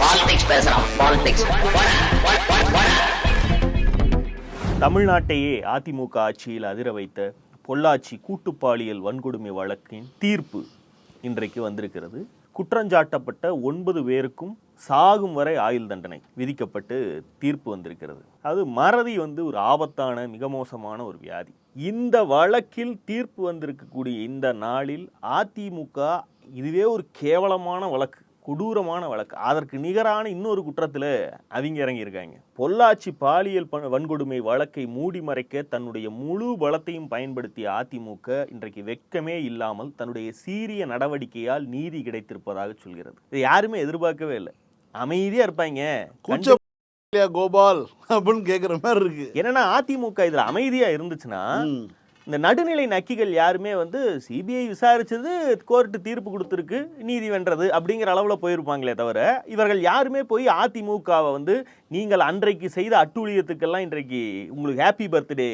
Politics பேசுறான் politics தமிழ்நாட்டையே AIADMK ஆட்சியில் அதிர வைத்த பொள்ளாச்சி கூட்டுப்பாலியல் வன்கொடுமை வழக்கின் தீர்ப்பு இன்றைக்கு வந்திருக்கிறது. குற்றஞ்சாட்டப்பட்ட ஒன்பது பேருக்கும் சாகும் வரை ஆயுள் தண்டனை விதிக்கப்பட்டு தீர்ப்பு வந்திருக்கிறது. அது மறதி வந்து ஒரு ஆபத்தான மிக மோசமான ஒரு வியாதி. இந்த வழக்கில் தீர்ப்பு வந்திருக்கக்கூடிய இந்த நாளில் அதிமுக இதுவே ஒரு கேவலமான வழக்கு. கொடூரமான வழக்கு. அதற்கு நிகரான இன்னொரு குற்றத்தில் அவங்க இறங்கியிருக்காங்க. பொள்ளாச்சி பாலியல் வன்கொடுமை வழக்கை மூடி மறைக்க தன்னுடைய முழு பலத்தையும் பயன்படுத்திய அதிமுக இன்றைக்கு வெட்கமே இல்லாமல் தன்னுடைய சீரிய நடவடிக்கையால் நீதி கிடைத்திருப்பதாக சொல்கிறது. இது யாருமே எதிர்பார்க்கவே இல்லை. அமைதியா இருப்பாங்க. கோபால்? அப்படின்னு கேக்குற மாதிரி இருக்கு. என்னன்னா அதிமுக இதுல அமைதியா இருந்துச்சுன்னா. இந்த நடுநிலை நக்கிகள் யாருமே வந்து சிபிஐ விசாரிச்சது கோர்ட்டு தீர்ப்பு கொடுத்துருக்கு நீதி வென்றது அப்படிங்கிற அளவில் போயிருப்பாங்களே தவிர இவர்கள் யாருமே போய் அதிமுகவை வந்து நீங்கள் அன்றைக்கு செய்த அட்டூழியத்துக்கெல்லாம் இன்றைக்கு உங்களுக்கு ஹாப்பி பர்த்டே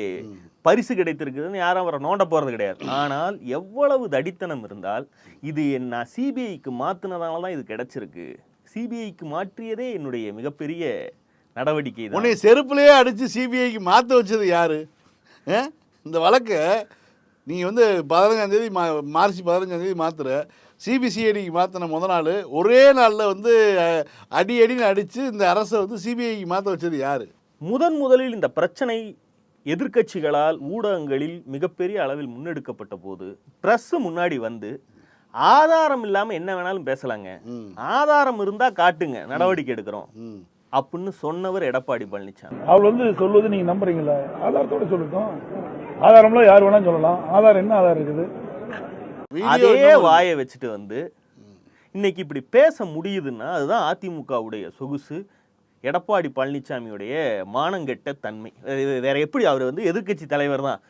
பரிசு கிடைத்திருக்குதுன்னு யாரும் அவரை நோண்ட போகிறது கிடையாது. ஆனால் எவ்வளவு தடித்தனம் இருந்தால் இது என்ன சிபிஐக்கு மாற்றினதால தான் இது கிடைச்சிருக்கு. சிபிஐக்கு மாற்றியதே என்னுடைய மிகப்பெரிய நடவடிக்கை உன்னை செருப்புலயே அடித்து சிபிஐக்கு மாற்ற வச்சது யாரு? இந்த வழக்கை நீங்க வந்து பதினஞ்சாம் தேதி மா- மார்ச் பதினஞ்சாம் தேதி மாத்துற. சிபிசிஐடிக்கு மாத்தின முத நாள் ஒரே நாள்ல வந்து அடி அடின்னு அடிச்சு இந்த அரசை வந்து சிபிஐக்கு மாத்த வச்சது யாரு? முதன் முதலில் இந்த பிரச்சனை எதிர்க்கட்சிகளால் ஊடகங்களில் மிகப்பெரிய அளவில் முன்னெடுக்கப்பட்ட போது பிரஸ் முன்னாடி வந்து ஆதாரம் இல்லாம என்ன வேணாலும் பேசலாங்க. ஆதாரம் இருந்தா காட்டுங்க நடவடிக்கை எடுக்கிறோம். அப்படின்னு சொன்னவர் எடப்பாடி பழனிசாமி. அவள் வந்து சொல்வது நீங்க நம்புறீங்களா? ஆதாரத்தோட சொல்லட்டும். ஆதாரம்லாம் யார் வேணாலும் சொல்லலாம். ஆதாரம் என்ன ஆதாரம் இருக்குது? அதே வாயை வச்சுட்டு வந்து இன்னைக்கு இப்படி பேச முடியுதுன்னா அதுதான் அதிமுகவுடைய சொகுசு எடப்பாடி பழனிசாமியுடைய மானங்கெட்ட தன்மை. வேற எப்படி அவர் வந்து எதிர்க்கட்சி தலைவர் தான்?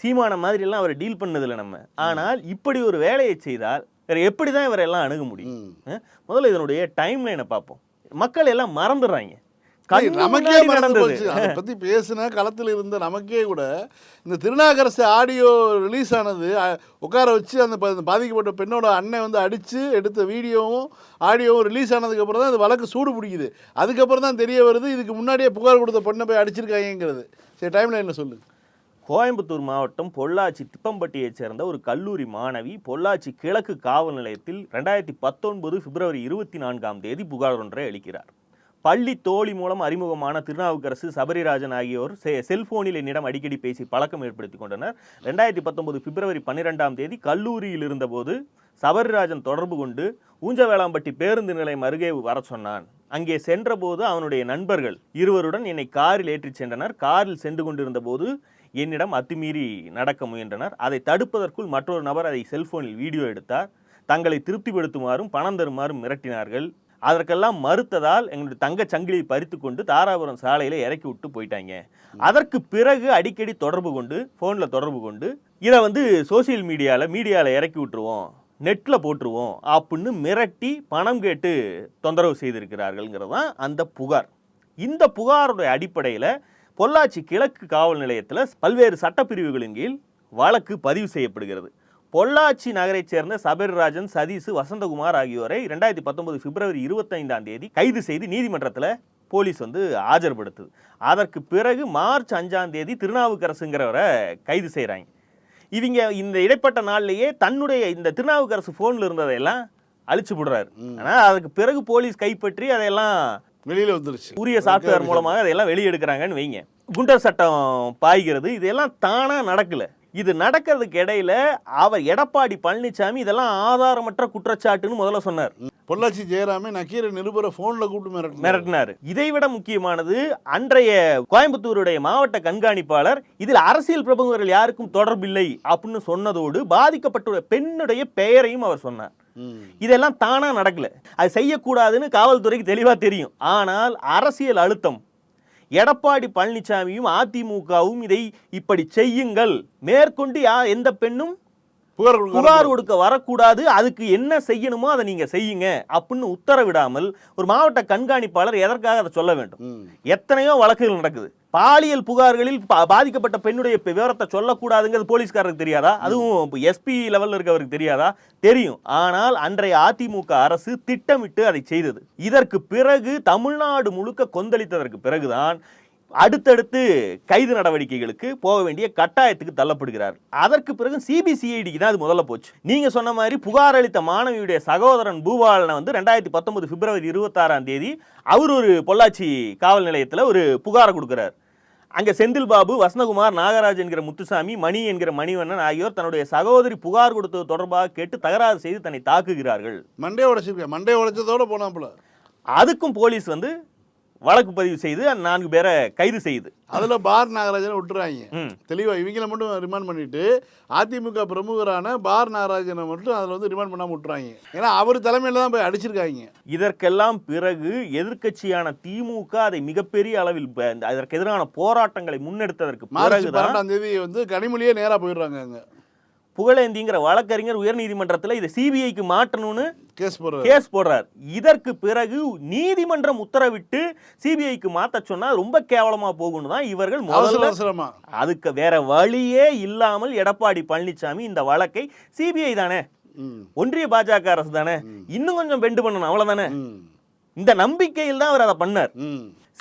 சீமான மாதிரி எல்லாம் அவர் டீல் பண்ணதில்லை நம்ம. ஆனால் இப்படி ஒரு வேலையை செய்தால் வேற எப்படி தான் இவரெல்லாம் அணுக முடியும்? முதல்ல இதனுடைய டைம் லைனை பார்ப்போம். மக்கள் எல்லாம் மறந்துடுறாங்க. நமக்கே நடந்தது. அதை பத்தி பேசின களத்தில் இருந்த நமக்கே கூட இந்த திருநாகரசு ஆடியோ ரிலீஸ் ஆனது உட்கார வச்சு அந்த பாதிக்கப்பட்ட பெண்ணோட அண்ணன் வந்து அடிச்சு எடுத்த வீடியோவும் ஆடியோவும் ரிலீஸ் ஆனதுக்கு அப்புறம் தான் இந்த வழக்கு சூடு பிடிக்குது. அதுக்கப்புறம் தான் தெரிய வருது இதுக்கு முன்னாடியே புகார் கொடுத்த பொண்ணை போய் அடிச்சிருக்காங்கங்கிறது. சரி டைம் லைனில் சொல்லு. கோயம்புத்தூர் மாவட்டம் பொள்ளாச்சி திப்பம்பட்டியைச் சேர்ந்த ஒரு கல்லூரி மாணவி பொள்ளாச்சி கிழக்கு காவல் நிலையத்தில் ரெண்டாயிரத்தி பத்தொன்பது பிப்ரவரி இருபத்தி நான்காம் தேதி புகார் ஒன்றை அளிக்கிறார். பள்ளி தோழி மூலம் அறிமுகமான திருநாவுக்கரசு சபரிராஜன் ஆகியோர் செ- செல்போனில் என்னிடம் அடிக்கடி பேசி பழக்கம் ஏற்படுத்தி கொண்டனர். ரெண்டாயிரத்தி பத்தொன்பது பிப்ரவரி பன்னிரெண்டாம் தேதி கல்லூரியில் இருந்தபோது சபரிராஜன் தொடர்பு கொண்டு ஊஞ்சவேளாம்பட்டி பேருந்து நிலையம் அருகே வர சொன்னான். அங்கே சென்றபோது அவனுடைய நண்பர்கள் இருவருடன் என்னை காரில் ஏற்றிச் சென்றனர். காரில் சென்று கொண்டிருந்த போது என்னிடம் அத்துமீறி நடக்க முயன்றனர். அதை தடுப்பதற்குள் மற்றொரு நபர் அதை செல்போனில் வீடியோ எடுத்தார். தங்களை திருப்திப்படுத்துமாறும் பணம் தருமாறும் மிரட்டினார்கள். அதற்கெல்லாம் மறுத்ததால் எங்களுடைய தங்கச் சங்கிலியை பறித்து கொண்டு தாராபுரம் சாலையில் இறக்கி விட்டு போயிட்டாங்க. அதற்கு பிறகு அடிக்கடி தொடர்பு கொண்டு ஃபோனில் தொடர்பு கொண்டு இதை வந்து சோஷியல் மீடியாவில் மீடியாவில் இறக்கி விட்டுருவோம் நெட்டில் போட்டுருவோம் அப்படின்னு மிரட்டி பணம் கேட்டு தொந்தரவு செய்திருக்கிறார்கள்ங்கிறது தான் அந்த புகார். இந்த புகாருடைய அடிப்படையில் பொள்ளாச்சி கிழக்கு காவல் நிலையத்தில் பல்வேறு சட்டப்பிரிவுகளின் கீழ் வழக்கு பதிவு செய்யப்படுகிறது. பொள்ளாச்சி நகரைச் சேர்ந்த சபரிராஜன் சதீஷ் வசந்தகுமார் ஆகியோரை ரெண்டாயிரத்தி பத்தொன்பது பிப்ரவரி இருபத்தைந்தாம் தேதி கைது செய்து நீதிமன்றத்தில் போலீஸ் வந்து ஆஜர்படுத்துது. அதற்கு பிறகு மார்ச் அஞ்சாம் தேதி திருநாவுக்கரசுங்கிறவரை கைது செய்கிறாங்க இவங்க இந்த இடைப்பட்ட நாள்லயே தன்னுடைய இந்த திருநாவுக்கரசு ஃபோனில் இருந்ததையெல்லாம் அழிச்சு விடுறாரு. ஆனால் அதுக்கு பிறகு போலீஸ் கைப்பற்றி அதையெல்லாம் வெளியில வந்துருச்சு. உரிய சாஃப்ட்வேர் மூலமாக அதையெல்லாம் வெளியெடுக்கிறாங்கன்னு வைங்க. குண்டர் சட்டம் பாய்கிறது இதெல்லாம் தானா நடக்கல. இது நடக்கிறதுக்கு இடையில அவர் எடப்பாடி பழனிசாமி இதெல்லாம் ஆதாரமற்ற குற்றச்சாட்டுன்னு முதல்ல சொன்னார். பொள்ளாச்சி ஜெயராமே நக்கீர நிருபரை ஃபோனில் கூப்பிட்டு மிரட்டினார். மிரட்டினார். இதைவிட முக்கியமானது அன்றைய கோயம்புத்தூருடைய மாவட்ட கண்காணிப்பாளர் இதில் அரசியல் பிரமுகர்கள் யாருக்கும் தொடர்பில்லை அப்படின்னு சொன்னதோடு பாதிக்கப்பட்ட பெண்ணுடைய பெயரையும் அவர் சொன்னார். இதெல்லாம் தானா நடக்கல. அது செய்யக்கூடாதுன்னு காவல்துறைக்கு தெளிவா தெரியும். ஆனால் அரசியல் அழுத்தம் எடப்பாடி பழனிசாமியும் அதிமுகவும் இதை இப்படி செய்யுங்கள். மேற்கொண்டு யா எந்த பெண்ணும் புகார் கொடுக்க வரக்கூடாது. அதுக்கு என்ன செய்யணுமோ அதை நீங்க செய்யுங்க அப்படின்னு உத்தரவிடாமல் ஒரு மாவட்ட கண்காணிப்பாளர் எதற்காக அதை சொல்ல வேண்டும். எத்தனையோ வழக்குகள் நடக்குது. பாலியல் புகார்களில் பா- பாதிக்கப்பட்ட பெண்ணுடைய விவரத்தை சொல்லக்கூடாதுங்கிறது போலீஸ்காரருக்கு தெரியாதா? அதுவும் எஸ்பி லெவல்ல இருக்கவருக்கு தெரியாதா? தெரியும். ஆனால் அன்றைய அதிமுக அரசு திட்டமிட்டு அதை செய்தது. இதற்கு பிறகு தமிழ்நாடு முழுக்க கொந்தளித்ததற்கு பிறகுதான் அடுத்தடுத்து கைது நடவடிக்கைகளுக்கு போக வேண்டிய கட்டாயத்துக்கு தள்ளப்படுகிறார். அதற்கு பிறகு சிபிசிஐடிக்கு தான் அது முதல்ல போச்சு. நீங்க சொன்ன மாதிரி புகார் அளித்த மாணவியுடைய சகோதரன் பூபாலனை வந்து ரெண்டாயிரத்தி பத்தொன்பது பிப்ரவரி இருபத்தாறாம் தேதி அவர் ஒரு பொள்ளாச்சி காவல் நிலையத்தில் ஒரு புகாரை கொடுக்குறார். அங்க செந்தில் பாபு வசந்தகுமார் நாகராஜ் என்கிற முத்துசாமி மணி என்கிற மணிவண்ணன் ஆகியோர் தன்னுடைய சகோதரி புகார் கொடுத்தது தொடர்பாக கேட்டு தகராறு செய்து தன்னை தாக்குகிறார்கள். மண்டே உடைச்சிருக்கேன் மண்டே உடைச்சதோட போனாப்புல. அதுக்கும் போலீஸ் வந்து வழக்கு பதிவு செய்து அந்த நான்கு பேரை கைது செய்யுது அதுல பார் நாகராஜனை விட்டுறாங்க. ம். தெளிவா இவங்கள மட்டும் ரிமாண்ட் பண்ணிட்டு அதிமுக பிரமுகரான பார் நாகராஜனை மட்டும் அதுல வந்து ரிமாண்ட் பண்ணாம விட்டுறாங்க. ஏன்னா அவர் தலைமையில தான் போய் அடிச்சிருக்காங்க. இதற்கெல்லாம் பிறகு எதிர்க்கட்சியான திமுக அதை மிகப்பெரிய அளவில் அதற்கு எதிரான போராட்டங்களை முன்னெடுத்ததற்கு மார்ச் பன்னெண்டாம் தேதி வந்து கனிமொழியே நேரா போயிடுறாங்க அங்க. புகழேந்திங்கிற வழக்கறிஞர் உயர்நீதிமன்றத்தில் இதை சிபிஐக்கு மாட்டணும்னு கேஸ் போடுறாரு. கேஸ் போடுறார். இதற்கு பிறகு நீதிமன்றம் உத்தரவிட்டு சிபிஐக்கு மாத்த சொன்னா ரொம்ப கேவலமா போகும்னு தான் இவர்கள் முதல்ல அதுக்கு வேற வழியே இல்லாமல் எடப்பாடி பழனிசாமி இந்த வழக்கை சிபிஐ தானே? ஒன்றிய பாஜக அரசு தானே? இன்னும் கொஞ்சம் பெண்டு பண்ணணும் அவ்வளவுதானே? இந்த நம்பிக்கையில் தான் அவர் அதை பண்ணார்.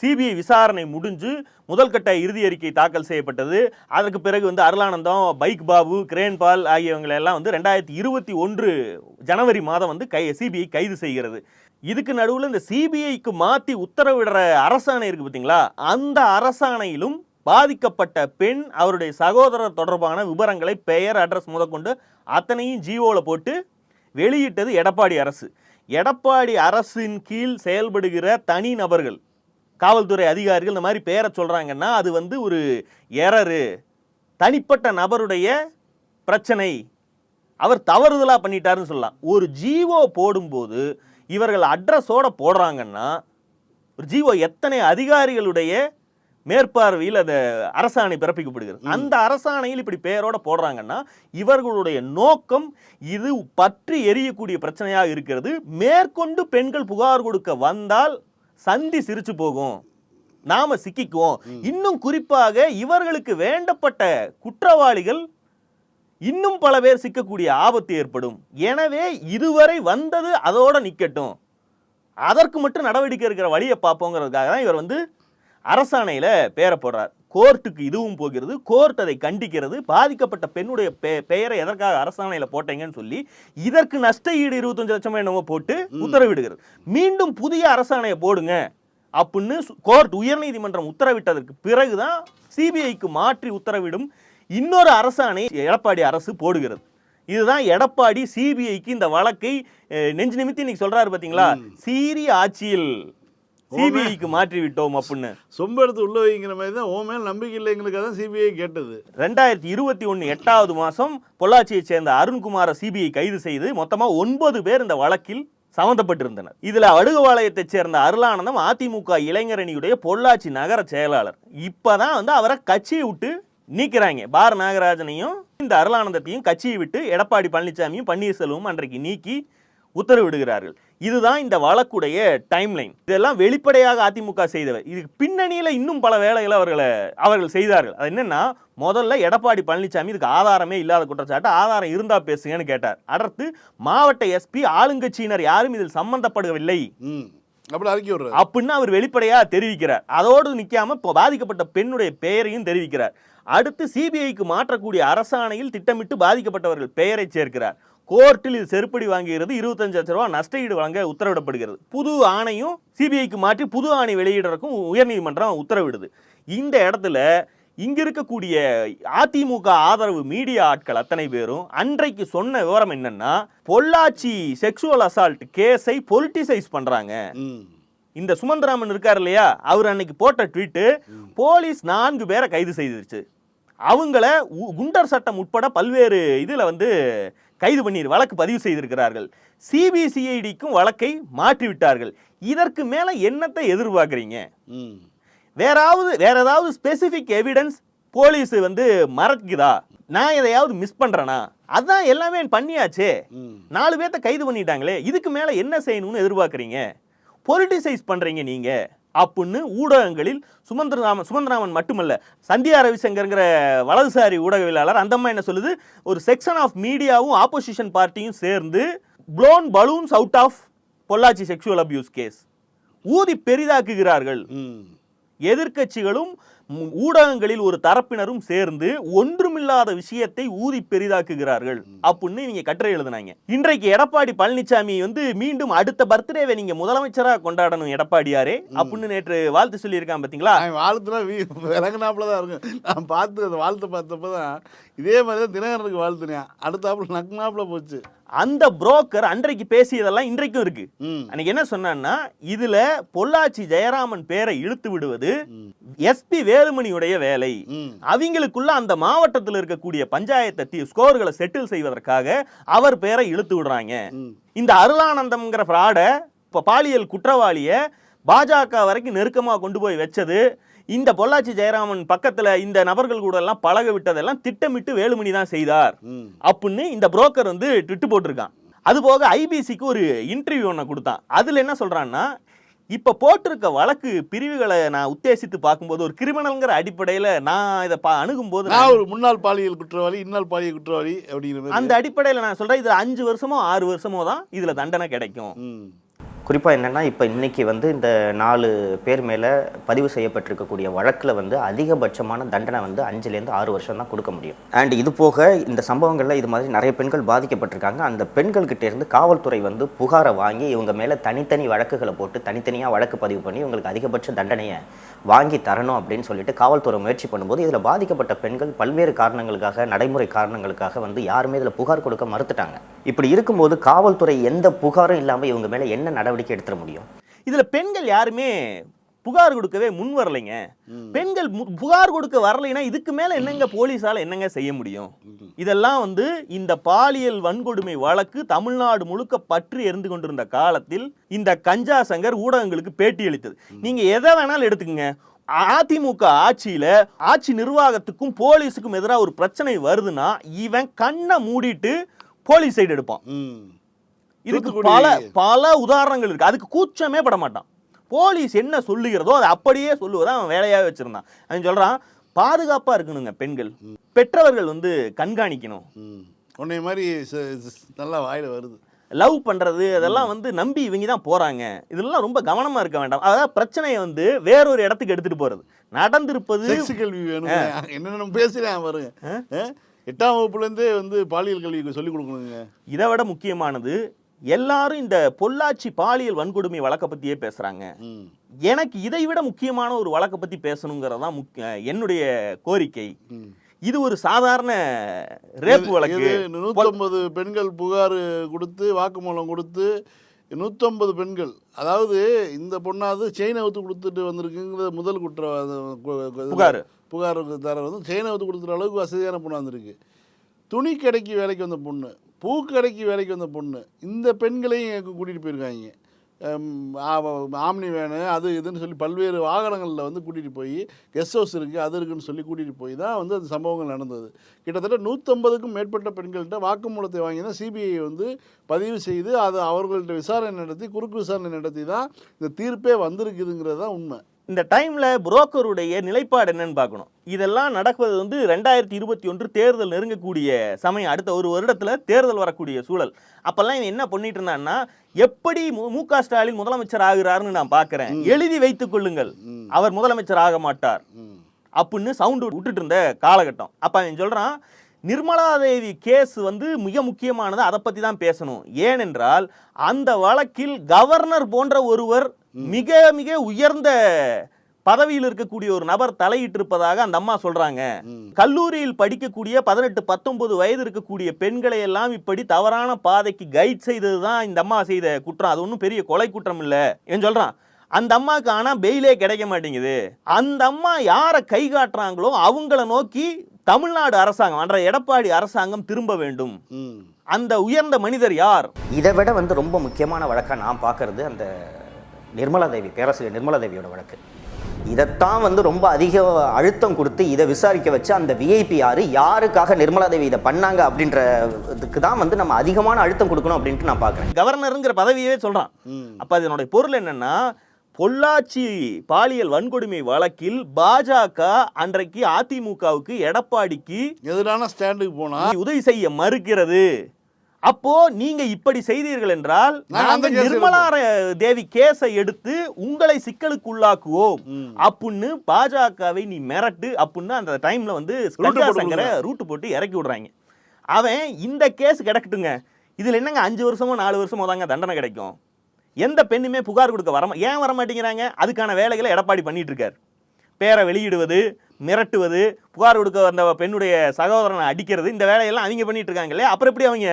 சிபிஐ விசாரணை முடிஞ்சு முதல்கட்ட இறுதி அறிக்கை தாக்கல் செய்யப்பட்டது. அதற்கு பிறகு வந்து அருளானந்தம் பைக் பாபு கிரேன் பால் ஆகியவங்களை எல்லாம் வந்து ரெண்டாயிரத்தி இருபத்தி ஒன்று ஜனவரி மாதம் வந்து கை சிபிஐ கைது செய்கிறது. இதுக்கு நடுவில் இந்த சிபிஐக்கு மாற்றி உத்தரவிடுற அரசாணை இருக்குது பார்த்தீங்களா அந்த அரசாணையிலும் பாதிக்கப்பட்ட பெண் அவருடைய சகோதரர் தொடர்பான விவரங்களை பெயர் அட்ரஸ் முதற்கொண்டு அத்தனையும் ஜியோவில் போட்டு வெளியிட்டது எடப்பாடி அரசு. எடப்பாடி அரசின் கீழ் செயல்படுகிற தனி நபர்கள் காவல்துறை அதிகாரிகள் இந்த மாதிரி பேரை சொல்றாங்கன்னா அது வந்து ஒரு எரரு. தனிப்பட்ட நபருடைய பிரச்சனை. அவர் தவறுதலா பண்ணிட்டாருன்னு சொல்லலாம். ஒரு ஜீவோ போடும்போது இவர்கள் அட்ரஸோட போடுறாங்கன்னா ஒரு ஜீவோ எத்தனை அதிகாரிகளுடைய மேற்பார்வையில் அந்த அரசாணை பிறப்பிக்கப்படுகிறது. அந்த அரசாணையில் இப்படி பெயரோட போடுறாங்கன்னா இவர்களுடைய நோக்கம் இது பற்றி எரியக்கூடிய பிரச்சனையாக இருக்கிறது. மேற்கொண்டு பெண்கள் புகார் கொடுக்க வந்தால் சந்தி சிரிச்சு போகும். நாம சிக்கிக்குவோம். இன்னும் குறிப்பாக இவர்களுக்கு வேண்டப்பட்ட குற்றவாளிகள் இன்னும் பல பேர் சிக்கக்கூடிய ஆபத்து ஏற்படும். எனவே இதுவரை வந்தது அதோட நிக்கட்டும். அதற்கு மட்டும் நடவடிக்கை இருக்கிற வழியை பார்ப்போங்கிறதுக்காக தான் இவர் வந்து அரசாணையில பேரை போடுறார். கோர்ட்டுக்கு இதுவும் போகிறது கோர்ட் அதை கண்டிக்கிறது பாதிக்கப்பட்ட பெண்ணுடைய பெயரை எதற்காக அரசாணையில போட்டீங்கன்னு சொல்லி இதற்கு நஷ்ட ஈடு இருபத்தஞ்சு லட்சம் என்னமோ போட்டு உத்தரவிடுகிறது. மீண்டும் புதிய அரசாணையை போடுங்க அப்படின்னு கோர்ட் உயர்நீதிமன்றம் உத்தரவிட்டதற்கு பிறகுதான் சிபிஐக்கு மாற்றி உத்தரவிடும் இன்னொரு அரசாணை எடப்பாடி அரசு போடுகிறது. இதுதான் எடப்பாடி சிபிஐக்கு இந்த வழக்கை நெஞ்சு நிமித்தி இன்னைக்கு சொல்றாரு பாத்தீங்களா? சீரிய ஆட்சியில் சிபிஐக்கு மாற்றி விட்டோம் அப்படின்னு. சொம்ப எடுத்து உள்ள வைங்கிற மாதிரி தான் ஓ மேல் நம்பிக்கை இல்லை எங்களுக்கு அதான் சிபிஐ கேட்டது. ரெண்டாயிரத்தி இருபத்தி ஒன்று எட்டாவது மாதம் பொள்ளாச்சியைச் சேர்ந்த அருண்குமாரை சிபிஐ கைது செய்து மொத்தமாக ஒன்பது பேர் இந்த வழக்கில் சம்பந்தப்பட்டிருந்தனர். இதுல அடுகுவாளையத்தைச் சேர்ந்த அருளானந்தம் அதிமுக இளைஞரணியுடைய பொள்ளாச்சி நகர செயலாளர். இப்பதான் வந்து அவரை கட்சியை விட்டு நீக்கிறாங்க. பார் நாகராஜனையும் இந்த அருளானந்தத்தையும் கட்சியை விட்டு எடப்பாடி பழனிசாமியும் பன்னீர்செல்வமும் அன்றைக்கு நீக்கி உத்தரவிடுகிறார்கள். இதுதான் இந்த வழக்குடைய டைம்லைன் இதெல்லாம் வெளிப்படையாக அதிமுக செய்தவர். இதுக்கு பின்னணியில இன்னும் பல வேலைகளை அவர்களை அவர்கள் செய்தார்கள். அது என்னன்னா முதல்ல எடப்பாடி பழனிசாமி இதுக்கு ஆதாரமே இல்லாத குற்றச்சாட்டு ஆதாரம் இருந்தா பேசுங்கன்னு கேட்டார். அடுத்து மாவட்ட எஸ்பி ஆளுங்கட்சியினர் யாரும் இதில் சம்பந்தப்படவில்லை. அப்படின்னு அவர் வெளிப்படையா தெரிவிக்கிறார். அதோடு நிக்காம இப்போ பாதிக்கப்பட்ட பெண்ணுடைய பெயரையும் தெரிவிக்கிறார். அடுத்து சிபிஐக்கு மாற்றக்கூடிய அரசாணையில் திட்டமிட்டு பாதிக்கப்பட்டவர்கள் பெயரை சேர்க்கிறார். கோர்ட்டில் இது செருப்படி வாங்குகிறது இருபத்தஞ்சு லட்ச ரூபாய் நஷ்டஈடு வழங்க உத்தரவிடப்படுகிறது. புது ஆணையும் சிபிஐக்கு மாற்றி புது ஆணை வெளியிடறதுக்கும் உயர்நீதிமன்றம் உத்தரவிடுது. இந்த இடத்துல இங்க இருக்கக்கூடிய அதிமுக ஆதரவு மீடியா ஆட்கள் அத்தனை பேரும் அன்றைக்கு சொன்ன விவரம் என்னன்னா பொள்ளாச்சி செக்ஷுவல் அசால்ட் கேஸை பொலிட்டிசைஸ் பண்றாங்க. ம். இந்த சுமந்திராமன் இருக்கார் இல்லையா? அவர் அன்னைக்கு போட்ட ட்வீட்டு போலீஸ் நான்கு பேரை கைது செய்திருச்சு. அவங்கள குண்டர் சட்டம் உட்பட பல்வேறு இதுல வந்து கைது பண்ணி வழக்கு பதிவு செய்திருக்கிறார்கள். சிபிசிஐடிக்கும் வழக்கை மாற்றி விட்டார்கள் இதற்கு மேல என்னத்தை எதிர்பார்க்குறீங்க? வேறாவது வேற ஏதாவது ஸ்பெசிபிக் எவிடன்ஸ் போலீஸ் வந்து மறைக்குதா? நான் எதையாவது மிஸ் பண்றேனா? அதான் எல்லாமே பண்ணியாச்சே. நாலு பேர்த்த கைது பண்ணிட்டாங்களே. இதுக்கு மேல என்ன செய்யணும்னு எதிர்பார்க்குறீங்க? பொலிட்டிசைஸ் பண்றீங்க நீங்க. அப்படின்னு ஊடகங்களில் சுமந்திரராமன் சுமந்திரராமன் மட்டுமல்ல சந்தியா ரவிசங்கர்ங்கிற வலதுசாரி ஊடகவியலாளர் அந்த அம்மா என்ன சொல்லுது? ஒரு செக்ஷன் ஆஃப் மீடியாவும் ஆப்போசிஷன் பார்ட்டியும் சேர்ந்து blown balloons out of Pollachi sexual abuse case ஊதி பெரிதாக்குகிறார்கள். ம். எதிர்க்கட்சிகளும் ம், ஊடகங்களில் ஒரு தரப்பினரும் சேர்ந்து ஒன்றுமில்லாத விஷயத்தை ஊதி பெரிதாக்குகிறார்கள் அப்படின்னு நீங்க கட்டுரை எழுதுனாங்க. இன்றைக்கு எடப்பாடி பழனிசாமி வந்து மீண்டும் அடுத்த பர்த்டேவை நீங்க முதலமைச்சரா கொண்டாடணும் எடப்பாடியாரே அப்படின்னு நேற்று வாழ்த்து சொல்லியிருக்கான் பாத்தீங்களா? வாழ்த்துனா வீ விளங்குனாப்புல தான் இருக்கும். நான் பார்த்து அந்த வாழ்த்து பார்த்தப்ப தான் இதே மாதிரி தான் தினகரனுக்கு வாழ்த்துனேன். அடுத்தாப்புல நக்குனாப்புல போச்சு. அந்த புரோக்கர் அன்றைக்கு பேசியதெல்லாம் இன்றைக்கும் இருக்கு. அன்னைக்கு என்ன சொன்னான்னா இதுல பொள்ளாச்சி ஜெயராமன் பேரை இழுத்து விடுவது எஸ்பி வேலுமணியுடைய வேலை. அவங்களுக்குள்ள அந்த மாவட்டத்தில் இருக்கக்கூடிய பஞ்சாயத்தை ஸ்கோர்களை செட்டில் செய்வதற்காக அவர் பேரை இழுத்து விடுறாங்க. இந்த அருளானந்தம்ங்கிற ஃப்ராட இப்போ பாலியல் குற்றவாளிய பாஜக வரைக்கும் நெருக்கமா கொண்டு போய் வச்சது இந்த பொள்ளாச்சி ஜெயராமன் பக்கத்துல இந்த நபர்கள் கூட எல்லாம் பழக விட்டதெல்லாம் திட்டமிட்டு வேலுமணி தான் செய்தார். அப்படின்னு இந்த புரோக்கர் வந்து ட்விட்டு போட்டிருக்கான். அது போக ஐபிசிக்கு ஒரு இன்டர்வியூ ஒன்று கொடுத்தான். அதுல என்ன சொல்றான்னா இப்ப போட்டிருக்க வழக்கு பிரிவுகளை நான் உத்தேசித்து பார்க்கும்போது ஒரு கிரிமினல்ங்கிற அடிப்படையில நான் இதை பா அணுகும்போது நான் ஒரு முன்னாள் பாலியல் குற்றவாளி இன்னாள் பாலியல் குற்றவாளி அப்படிங்கிற அந்த அடிப்படையில நான் சொல்றேன் இது அஞ்சு வருஷமோ ஆறு வருஷமோ தான் இதுல தண்டனை கிடைக்கும். குறிப்பாக என்னென்னா இப்போ இன்றைக்கி வந்து இந்த நாலு பேர் மேலே பதிவு செய்யப்பட்டிருக்கக்கூடிய வழக்கில் வந்து அதிகபட்சமான தண்டனை வந்து அஞ்சுலேருந்து ஆறு வருஷம் தான் கொடுக்க முடியும். அண்ட் இது போக இந்த சம்பவங்களில் இது மாதிரி நிறைய பெண்கள் பாதிக்கப்பட்டிருக்காங்க. அந்த பெண்கள்கிட்டேருந்து காவல்துறை வந்து புகாரை வாங்கி இவங்க மேலே தனித்தனி வழக்குகளை போட்டு தனித்தனியாக வழக்கு பதிவு பண்ணி இவங்களுக்கு அதிகபட்ச தண்டனையை வாங்கி தரணும் அப்படின்னு சொல்லிட்டு காவல்துறை முயற்சி பண்ணும்போது இதில் பாதிக்கப்பட்ட பெண்கள் பல்வேறு காரணங்களுக்காக நடைமுறை காரணங்களுக்காக வந்து யாருமே இதில் புகார் கொடுக்க மறுத்துட்டாங்க. இப்படி இருக்கும்போது காவல்துறை எந்த புகாரும் இல்லாமல் இவங்க மேலே என்ன நடவடிக்கை எடுத்துட முடியும்? இதில் பெண்கள் யாருமே புகார் கொடுக்கவே முன் வரலைங்க. பெண்கள் புகார் கொடுக்க வரலைன்னா இதுக்கு மேல என்னங்க போலீஸால என்னங்க செய்ய முடியும்? இதெல்லாம் வந்து இந்த பாலியல் வன்கொடுமை வழக்கு தமிழ்நாடு முழுக்க பற்றி எரிந்து கொண்டிருந்த காலத்தில் இந்த கஞ்சா சங்கர் ஊடகங்களுக்கு பேட்டி அளித்தது. நீங்க எதை வேணாலும் எடுத்துக்கங்க. அதிமுக ஆட்சியில ஆட்சி நிர்வாகத்துக்கும் போலீஸுக்கும் எதிராக ஒரு பிரச்சனை வருதுன்னா இவன் கண்ணை மூடிட்டு போலீஸ் சைடு எடுப்பான். இதுக்கு பல பல உதாரணங்கள் இருக்கு. அதுக்கு கூச்சமே பட மாட்டான். போலீஸ் என்ன சொல்லுகிறதோ அதை அப்படியே சொல்லுவதை அவன் வேலையாவே வச்சிருந்தான். அவன் சொல்றான் பாதுகாப்பா இருக்கணுங்க பெண்கள். பெற்றவர்கள் வந்து கண்காணிக்கணும். உன்னை மாதிரி நல்லா வாயில வருது. லவ் பண்றது அதெல்லாம் வந்து நம்பி இவங்க தான் போறாங்க. இதெல்லாம் ரொம்ப கவனமா இருக்க வேண்டாம். அதாவது பிரச்சனையை வந்து வேறொரு இடத்துக்கு எடுத்துட்டு போறது. நடந்திருப்பது கல்வி வேணும் என்னென்ன பேசுறேன் பாருங்க? எட்டாம் வகுப்புல இருந்தே வந்து பாலியல் கல்வி சொல்லிக் கொடுக்கணுங்க. இதை விட முக்கியமானது எல்லாரும் இந்த பொள்ளாச்சி பாலியல் வன்கொடுமை வழக்கை பத்தியே பேசுறாங்க. ம். எனக்கு இதை விட முக்கியமான ஒரு வழக்கை பத்தி பேசணுங்கிறது தான் முக்கிய என்னுடைய கோரிக்கை. இது ஒரு சாதாரண ரேப் வழக்கு. நூற்றம்பது பெண்கள் புகார் கொடுத்து வாக்குமூலம் கொடுத்து நூற்றம்பது பெண்கள். அதாவது இந்த பொண்ணாவது செயினை ஊத்து கொடுத்துட்டு வந்திருக்குங்கிறது முதல் குற்றம் புகார். புகார் தர வந்து செயினை கொடுத்துற அளவுக்கு வசதியான பொண்ணு வந்திருக்கு. துணி கடைக்கு வேலைக்கு வந்த பொண்ணு பூ கடைக்கு வேலைக்கு வந்த பொண்ணு இந்த பெண்களையும் கூட்டிகிட்டு போயிருக்காங்க. ஆம்னி வேனு அது இதுன்னு சொல்லி பல்வேறு வாகனங்களில் வந்து கூட்டிகிட்டு போய் கெஸ்ட் ஹவுஸ் இருக்குது அது இருக்குன்னு சொல்லி கூட்டிகிட்டு போய் தான் வந்து அந்த சம்பவங்கள் நடந்தது. கிட்டத்தட்ட நூற்றம்பதுக்கும் மேற்பட்ட பெண்கள்கிட்ட வாக்குமூலத்தை வாங்கி தான் சிபிஐ வந்து பதிவு செய்து அதை அவர்கள்ட்ட விசாரணை நடத்தி குறுக்கு விசாரணை நடத்தி தான் இந்த தீர்ப்பே வந்திருக்குதுங்கிறது தான் உண்மை. இந்த டைம்ல புரோக்கருடைய நிலைப்பாடு என்னன்னு பார்க்கணும். இதெல்லாம் நடப்பது வந்து ரெண்டாயிரத்தி இருபத்தி ஒன்று தேர்தல் நெருங்கக்கூடிய சமயம். அடுத்த ஒரு வருடத்துல தேர்தல் வரக்கூடிய சூழல். அப்பெல்லாம் இவன் என்ன பண்ணிட்டு இருந்தான்னா எப்படி மு- க ஸ்டாலின் முதலமைச்சர் ஆகுறாருன்னு நான் பார்க்கிறேன். எழுதி வைத்துக் கொள்ளுங்கள். அவர் முதலமைச்சர் ஆக மாட்டார். அப்படின்னு சவுண்டு விட்டுட்டு இருந்த காலகட்டம். அப்ப அவன் சொல்றான் நிர்மலா தேவி கேஸ் வந்து மிக முக்கியமானது. அதை பத்தி தான் பேசணும். ஏனென்றால் அந்த வழக்கில் கவர்னர் போன்ற ஒருவர் மிக மிக உயர்ந்த பதவியில் இருக்கக்கூடிய ஒரு நபர் தலையிட்டிருப்பதாக அந்த அம்மா சொல்றாங்க. கல்லூரியில் படிக்கக்கூடிய பதினெட்டு பத்தொன்பது வயது இருக்கக்கூடிய பெண்களை எல்லாம் இப்படி தவறான பாதைக்கு கைட் செய்தது தான் இந்த அம்மா செய்த குற்றம். அது ஒன்றும் பெரிய கொலை குற்றம் இல்லை. ஏன் சொல்றான்? அந்த அம்மாவுக்கு ஆனா பெயிலே கிடைக்க மாட்டேங்குது. அந்த அம்மா யாரை கை காட்டுறாங்களோ அவங்கள நோக்கி தமிழ்நாடு அரசாங்கம் அன்ற எடப்பாடி அரசாங்கம் திரும்ப வேண்டும். அந்த உயர்ந்த மனிதர் யார்? இதை விட வந்து ரொம்ப முக்கியமான வழக்கா நான் பார்க்கறது அந்த நிர்மலா தேவி பேராசிரியர் நிர்மலா தேவியோட வழக்கு. இதைத்தான் வந்து ரொம்ப அதிக அழுத்தம் கொடுத்து இதை விசாரிக்க வச்சு அந்த விஐபி யாரு யாருக்காக நிர்மலா தேவி இதை பண்ணாங்க அப்படின்றதுக்கு தான் வந்து நம்ம அதிகமான அழுத்தம் கொடுக்கணும் அப்படின்ட்டு நான் பார்க்குறேன். கவர்னருங்கிற பதவியவே சொல்றான். ம். அப்ப அதனுடைய பொருள் என்னன்னா பொள்ளாச்சி பாலியல் வன்கொடுமை வழக்கில் பாஜக அன்றைக்கு அதிமுகவுக்கு எடப்பாடிக்கு எதிரான ஸ்டாண்டுக்கு போனா உதவி செய்ய மறுக்கிறது. அப்போ நீங்க இப்படி செய்தீர்கள் என்றால் நாங்கள் நிர்மலா தேவி கேஸை எடுத்து உங்களை சிக்கலுக்கு உள்ளாக்குவோம் ம். அப்புன்னு பாஜகவை நீ மிரட்டு அப்புன்னு அந்த டைம்ல வந்து சங்கர ரூட்டு போட்டு இறக்கி விடுறாங்க. அவன் இந்த கேஸ் கிடக்கட்டுங்க. இதுல என்னங்க அஞ்சு வருஷமோ நாலு வருஷமோ தாங்க தண்டனை கிடைக்கும். எந்த பெண்ணுமே புகார் கொடுக்க வர ஏன் வர மாட்டேங்கிறாங்க? அதுக்கான வேலைகளை எடப்பாடி பண்ணிட்டு இருக்காரு. பேரை வெளியிடுவது மிரட்டுவது புகார் கொடுக்க வந்த பெண்ணுடைய சகோதரனை அடிக்கிறது இந்த வேலையெல்லாம் அவங்க பண்ணிட்டு இருக்காங்க இல்லையா? அப்புறம் எப்படி அவங்க.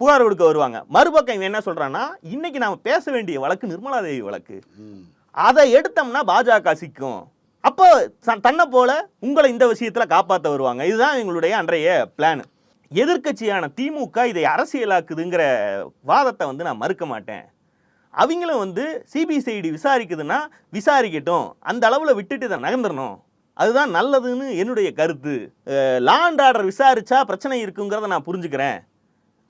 புகார் கொடுக்க வருவாங்க? மறுபக்கம் இவன் என்ன சொல்றான்னா இன்னைக்கு நாம பேச வேண்டிய வழக்கு நிர்மலா தேவி வழக்கு. அதை எடுத்தோம்னா பாஜக சிக்கும். அப்போ தன்னை போல உங்களை இந்த விஷயத்துல காப்பாத்த வருவாங்க. இதுதான் எங்களுடைய அன்றைய பிளான் எதிர்க்கட்சியான திமுக இதை அரசியலாக்குதுங்கிற வாதத்தை வந்து நான் மறுக்க மாட்டேன். அவங்களும் வந்து சிபிசிஐடி விசாரிக்குதுன்னா விசாரிக்கட்டும். அந்த அளவில் விட்டுட்டு இதை நகர்ந்துடணும் அதுதான் நல்லதுன்னு என்னுடைய கருத்து. லா அண்ட் ஆர்டர் விசாரிச்சா பிரச்சனை இருக்குங்கிறத நான் புரிஞ்சுக்கிறேன்.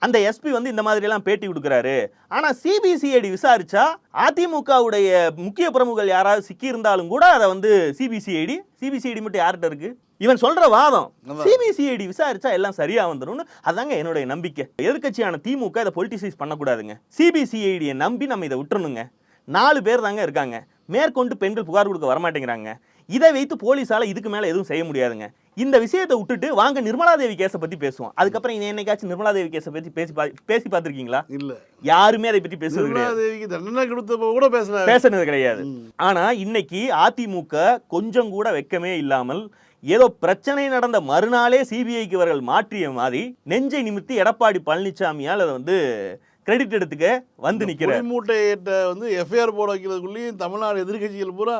அந்த எஸ்பி வந்து இந்த மாதிரி எல்லாம் பேட்டி கொடுக்குறாரு. ஆனா சிபிசிஐடி விசாரிச்சா அதிமுகவுடைய முக்கிய பிரமுகர்கள் யாராவது சிக்கி இருந்தாலும் கூட அதை வந்து சிபிசிஐடி சிபிசிஐடி மட்டும் யார்கிட்ட இருக்கு? இவன் சொல்ற வாதம். சிபிசிஐடி விசாரிச்சா எல்லாம் சரியா வந்துரும்னு அதாங்க என்னுடைய நம்பிக்கை. எதிர்க்கட்சியான திமுக இதை பொலிட்டிசைஸ் பண்ணக்கூடாதுங்க. சிபிசிஐடியை நம்பி நம்ம இதை விட்டுறணுங்க. நாலு பேர் தாங்க இருக்காங்க. மேற்கொண்டு பெண்கள் புகார் கொடுக்க வரமாட்டேங்கிறாங்க. இதை வைத்து போலீஸால இதுக்கு மேல எதுவும் செய்ய முடியாதுங்க. இந்த விஷயத்தை விட்டுட்டு வாங்க நிர்மலா தேவி கேஸை பத்தி பேசுவோம். அதுக்கப்புறம் இனி என்னைக்காச்சும் நிர்மலா தேவி கேஸை பத்தி பேசி பா- பேசி பார்த்திருக்கீங்களா? இல்ல. யாருமே அதை பத்தி பேசுறது நிர்மலா கிடையாது. தேவிக்கு தண்டனை கொடுத்தப்ப கூட பேசல பேசுனது கிடையாது. ம். ஆனா இன்னைக்கு அதிமுக கொஞ்சம் கூட வெக்கமே இல்லாமல் ஏதோ பிரச்சனை நடந்த மறுநாளே சிபிஐக்கு இவர்கள் மாற்றிய மாதிரி நெஞ்சை நிமித்தி எடப்பாடி பழனிசாமியால் அதை வந்து கிரெடிட் எடுத்துக்க வந்து நிக்கிறார் மூட்டையிட்ட வந்து எஃப்ஐஆர் போட வைக்கிறதுக்குள்ளேயும் தமிழ்நாடு எதிர்க்கட்சிகள் பூரா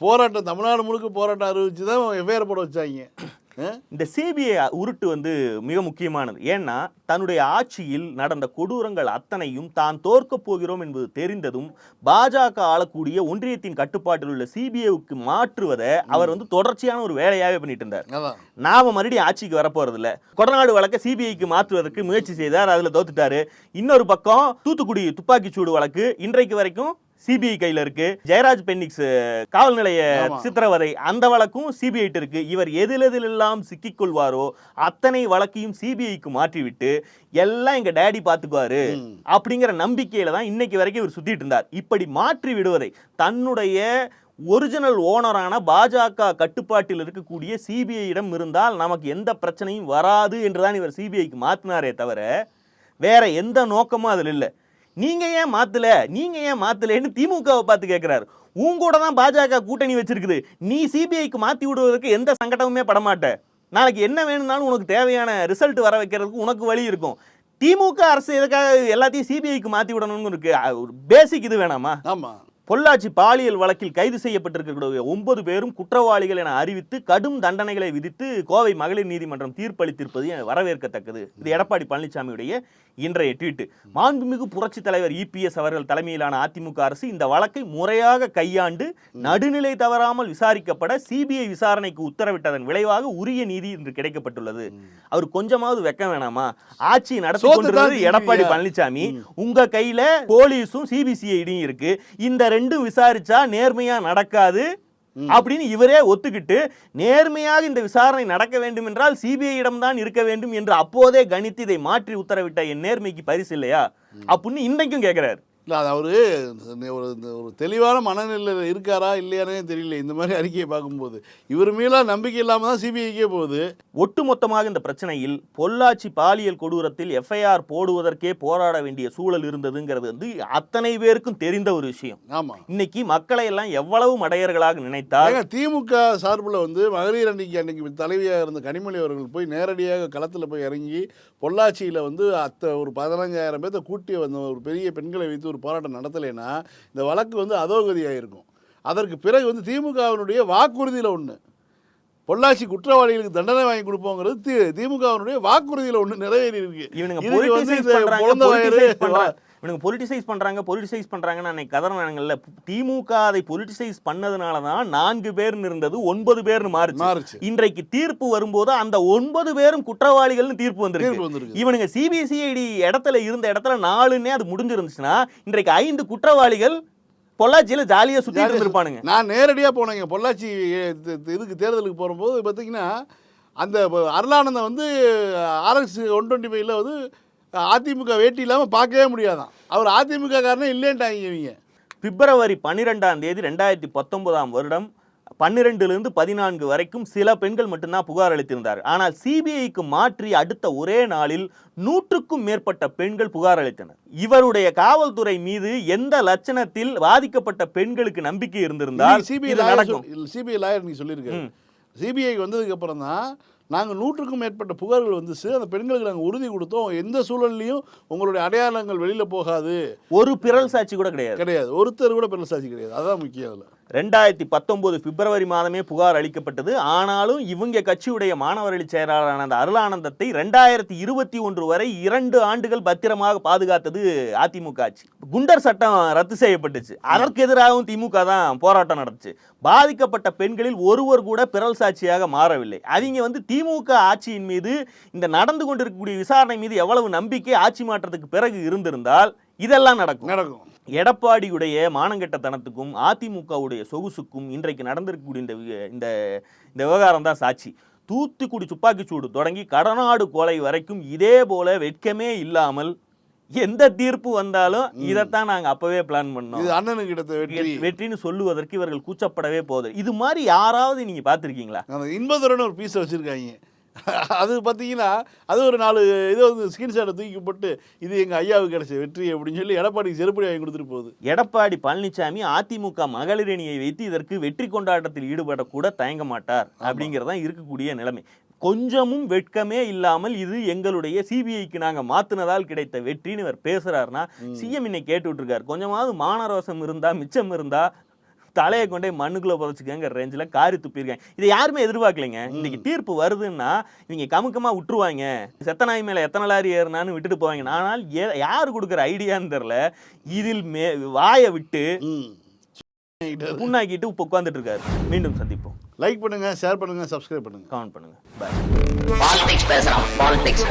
போராட்டம் தமிழ்நாடு முழுக்க போராட்டம் அறிவிச்சு தான் எஃப்ஐஆர் போட வச்சாங்க? இந்த சிபிஐ உருட்டு வந்து மிக முக்கியமானது. ஏன்னா தன்னுடைய ஆட்சியில் நடந்த கொடூரங்கள் அத்தனையும் தான் தோற்கப் போகிறோம் என்பது தெரிந்ததும் பாஜக ஆளக்கூடிய ஒன்றியத்தின் கட்டுப்பாட்டில் உள்ள சிபிஐக்கு மாற்றுவதை அவர் வந்து தொடர்ச்சியான ஒரு வேலையாகவே பண்ணிட்டு இருந்தார். நாம மறுபடியும் ஆட்சிக்கு வரப்போறது இல்ல கொடநாடு வழக்கை சிபிஐக்கு மாற்றுவதற்கு முயற்சி செய்தார் அதுல தோத்துட்டாரு. இன்னொரு பக்கம் தூத்துக்குடி துப்பாக்கிச் சூடு வழக்கு இன்றைக்கு வரைக்கும் சிபிஐ கையில இருக்கு ஜெயராஜ் பென்னிக்ஸ் காவல் நிலைய. சித்திரவதை அந்த வழக்கும் சிபிஐ இருக்கு இவர் எதில் எதிலெல்லாம் சிக்கிக்கொள்வாரோ அத்தனை வழக்கையும் சிபிஐக்கு மாற்றிவிட்டு எல்லாம் எங்க டேடி பாத்துக்குவாரு ம். அப்படிங்கிற நம்பிக்கையில தான் இன்னைக்கு வரைக்கும் இவர் சுத்திட்டு இருந்தார் இப்படி மாற்றி விடுவதை தன்னுடைய ஒரிஜினல் ஓனரான பாஜக கட்டுப்பாட்டில் இருக்கக்கூடிய சிபிஐயிடம் இருந்தால் நமக்கு எந்த பிரச்சனையும் வராது என்றுதான் இவர் சிபிஐக்கு மாத்தினாரே தவிர வேற எந்த நோக்கமும் அதில் இல்லை நீங்கள் ஏன் மாத்தல? நீங்கள் ஏன் மாத்தலன்னு திமுகவை பார்த்து கேட்குறாரு உன் கூட தான் பாஜக கூட்டணி வச்சிருக்குது. நீ சிபிஐக்கு மாற்றி விடுவதற்கு எந்த சங்கடமுமே படமாட்ட. நாளைக்கு என்ன வேணும்னாலும் உனக்கு தேவையான ரிசல்ட் வர வைக்கிறதுக்கு உனக்கு வழி இருக்கும். திமுக அரசு எதுக்காக எல்லாத்தையும் சிபிஐக்கு மாற்றி விடணும்னு இருக்கு? ஒரு பேசிக் இது வேணாமா? ஆமாம் பொள்ளாச்சி பாலியல் வழக்கில் கைது செய்யப்பட்டிருக்கக்கூடிய ஒன்பது பேரும் குற்றவாளிகள் என அறிவித்து கடும் தண்டனைகளை விதித்து கோவை மகளிர் நீதிமன்றம் தீர்ப்பளித்திருப்பது வரவேற்கத்தக்கது. இது எடப்பாடி பழனிசாமியுடைய இன்றைய ட்வீட். மாண்புமிகு புரட்சி தலைவர் இபிஎஸ் அவர்கள் தலைமையிலான அதிமுக அரசு இந்த வழக்கை முறையாக கையாண்டு நடுநிலை தவறாமல் விசாரிக்கப்பட சிபிஐ விசாரணைக்கு உத்தரவிட்டதன் விளைவாக உரிய நீதி இன்று கிடைக்கப்பட்டுள்ளது. அவர் கொஞ்சமாவது வெக்க வேணாமா? ஆட்சி நடத்தி எடப்பாடி? பழனிசாமி. உங்க கையில போலீஸும் சிபிசிஐடியும் இருக்கு. இந்த ரெண்டும் விசாரிச்சா நேர்மையா நடக்காது அப்படின்னு இவரே ஒத்துக்கிட்டு நேர்மையாக இந்த விசாரணை நடக்க வேண்டும் என்றால் சிபிஐ தான் இருக்க வேண்டும் என்று அப்போதே கணித்து இதை மாற்றி உத்தரவிட்ட என் நேர்மைக்கு பரிசு இல்லையா? அப்படின்னு இன்னைக்கும் கேக்குறாரு. இல்லை அது அவரு ஒரு ஒரு தெளிவான மனநிலையில் இருக்காரா இல்லையானே தெரியல. இந்த மாதிரி அறிக்கையை பார்க்கும்போது. இவர் மீளா நம்பிக்கை இல்லாமல் தான் சிபிஐக்கே போகுது. ஒட்டுமொத்தமாக இந்த பிரச்சனையில் பொள்ளாச்சி பாலியல் கொடூரத்தில் எஃப்ஐஆர் போடுவதற்கே போராட வேண்டிய சூழல் இருந்ததுங்கிறது வந்து அத்தனை பேருக்கும் தெரிந்த ஒரு விஷயம். ஆமாம் இன்னைக்கு மக்களை எல்லாம் எவ்வளவு மடையர்களாக நினைத்தால் திமுக சார்பில் வந்து மகளிர் அன்னைக்கு அன்னைக்கு தலைவியாக இருந்த கனிமொழி அவர்கள் போய் நேரடியாக களத்தில் போய் இறங்கி பொள்ளாச்சியில் வந்து அத்தை ஒரு பதினஞ்சாயிரம் பேர்த்த கூட்டி வந்த ஒரு பெரிய பெண்களை வைத்து ஒரு போராட்டம் நடத்தலைன்னா இந்த வழக்கு வந்து அதோகதியாக இருக்கும் அதற்கு பிறகு வந்து திமுகவினுடைய வாக்குறுதியில் ஒன்று பொள்ளாச்சி குற்றவாளிகளுக்கு தண்டனை வாங்கி கொடுப்போங்கிறது தி திமுகவினுடைய வாக்குறுதியில் ஒன்று நிறைவேறி இருக்கு இவனுங்க பொலிட்டிசைஸ் வயிறு பொலிட்டிசைஸ் பண்றாங்கன்னு அன்னைக்கு கதறாங்கல்ல திமுக அதை பொலிட்டிசைஸ் பண்ணதுனால தான் நான்கு பேர்னு இருந்தது ஒன்பது பேர்னு மாறுச்சு. மாறுச்சு. இன்றைக்கு தீர்ப்பு வரும்போது அந்த ஒன்பது பேரும் குற்றவாளிகள்னு தீர்ப்பு வந்திருக்கு. இவனுங்க சிபிசிஐடி இடத்துல இருந்த இடத்துல நாலுன்னே அது முடிஞ்சிருந்துச்சுன்னா இன்றைக்கு ஐந்து குற்றவாளிகள் பொள்ளாச்சியில ஜாலியா சுத்திட்டு இருந்திருப்பானுங்க. நான் நேரடியாக போனேங்க. பொள்ளாச்சி இது- இதுக்கு தேர்தலுக்கு போகும்போது பார்த்தீங்கன்னா அந்த அருளானந்தம் வந்து ஆர்எஸ் ஒன் டுவெண்ட்டி ஃபைவ்ல வந்து அதிமுக வேட்டி இல்லாமல் பார்க்கவே முடியாதான். அவர் அதிமுக காரனே இல்லைன்ட்டாங்க இவங்க. பிப்ரவரி பன்னிரெண்டாம் தேதி ரெண்டாயிரத்தி பத்தொன்பதாம் வருடம் பன்னிரெண்டுலேருந்து பதினான்கு வரைக்கும் சில பெண்கள் மட்டும்தான் புகார் அளித்திருந்தார். ஆனால் சிபிஐக்கு மாற்றி அடுத்த ஒரே நாளில் நூற்றுக்கும் மேற்பட்ட பெண்கள் புகார் அளித்தனர். இவருடைய காவல்துறை மீது எந்த லட்சணத்தில் பாதிக்கப்பட்ட பெண்களுக்கு நம்பிக்கை இருந்திருந்தால் சிபிஐ சிபிஐ லாயர் நீ சொல்லியிருக்காரு. ம். சிபிஐக்கு வந்ததுக்கு அப்புறம் தான் நாங்கள் நூற்றுக்கும் மேற்பட்ட புகார்கள் வந்துச்சு. அந்த பெண்களுக்கு நாங்கள் உறுதி கொடுத்தோம். எந்த சூழல்லையும் உங்களுடைய அடையாளங்கள் வெளியில் போகாது. ஒரு பிறல் சாட்சி கூட கிடையாது. கிடையாது. ஒருத்தர் கூட பெருசாட்சி சாட்சி கிடையாது. அதான் முக்கியம் அதில். ரெண்டாயிரத்தி பத்தொம்போது பிப்ரவரி மாதமே புகார் அளிக்கப்பட்டது. ஆனாலும் இவங்க கட்சியுடைய மாணவரணி செயலாளரான அந்த அருளானந்தத்தை ரெண்டாயிரத்தி இருபத்தி ஒன்று வரை இரண்டு ஆண்டுகள் பத்திரமாக பாதுகாத்தது அதிமுக ஆட்சி. குண்டர் சட்டம் ரத்து செய்யப்பட்டுச்சு. அதற்கு எதிராகவும் திமுக தான் போராட்டம் நடந்துச்சு. பாதிக்கப்பட்ட பெண்களில் ஒருவர் கூட பிறல் சாட்சியாக மாறவில்லை. அவங்க வந்து திமுக ஆட்சியின் மீது இந்த நடந்து கொண்டிருக்கக்கூடிய விசாரணை மீது எவ்வளவு நம்பிக்கை ஆட்சி மாற்றத்துக்கு பிறகு இருந்திருந்தால் இதெல்லாம் நடக்கும். நடக்கும். எடப்பாடியுடைய மானங்கெட்டத்தனத்துக்கும் அதிமுகவுடைய சொகுசுக்கும் இன்றைக்கு நடந்திருக்கக்கூடிய இந்த இந்த இந்த விவகாரம் தான் சாட்சி. தூத்துக்குடி துப்பாக்கிச்சூடு தொடங்கி கடநாடு கொலை வரைக்கும் இதே போல வெட்கமே இல்லாமல் எந்த தீர்ப்பு வந்தாலும் இதைத்தான் நாங்க அப்பவே பிளான் பண்ணோம். இது அண்ணனுக்கு கிடைத்த வெற்றி வெற்றின்னு சொல்லுவதற்கு இவர்கள் கூச்சப்படவே போகுது இது மாதிரி யாராவது நீங்க பார்த்திருக்கீங்களா? அந்த இன்பதுரன்னு ஒரு பீஸை வச்சுருக்காங்க. அது பார்த்தீங்கன்னா அது ஒரு நாலு இது வந்து ஸ்கிரீன்ஷாட்டை தூக்கி போட்டு இது எங்கள் ஐயாவுக்கு கிடைச்ச வெற்றி அப்படின்னு சொல்லி எடப்பாடிக்கு செருப்படி வாங்கி கொடுத்துட்டு போகுது. எடப்பாடி பழனிசாமி அதிமுக மகளிர் அணியை வைத்து இதற்கு வெற்றி கொண்டாட்டத்தில் ஈடுபடக்கூட தயங்க மாட்டார் அப்படிங்கிறதான் இருக்கக்கூடிய நிலைமை. கொஞ்சமும் வெட்கமே இல்லாமல் இது எங்களுடைய சிபிஐக்கு நாங்க மாத்துனதால் கிடைத்த வெற்றின்னு இவர் பேசுறாருன்னா சிஎம் இன்னைக்கு கேட்டு விட்டுருக்காரு. கொஞ்சமாவது மானரோசம் இருந்தா மிச்சம் இருந்தா தலையை கொண்டே மண்ணுக்குள்ள புதைச்சிக்கங்கிற ரேஞ்சில் காரி துப்பியிருக்காங்க இதை யாருமே எதிர்பார்க்கலைங்க. இன்னைக்கு தீர்ப்பு வருதுன்னா இவங்க கமுக்கமா விட்டுருவாங்க செத்த நாய் மேல எத்தனை லாரி ஏறினான்னு விட்டுட்டு போவாங்க. ஆனால் ஏ- யாரு கொடுக்குற ஐடியான்னு தெரில இதில் மே வாயை விட்டு புண்ணாக்கிட்டு இப்போ உட்காந்துட்டு இருக்காரு. மீண்டும் சந்திப்போம். லைக் பண்ணுங்க ஷேர் பண்ணுங்க சப்ஸ்கிரைப் பண்ணுங்க. கமெண்ட் பண்ணுங்க. பாய் பாலிடிக்ஸ் பேசுறான் பாலிடிக்ஸ்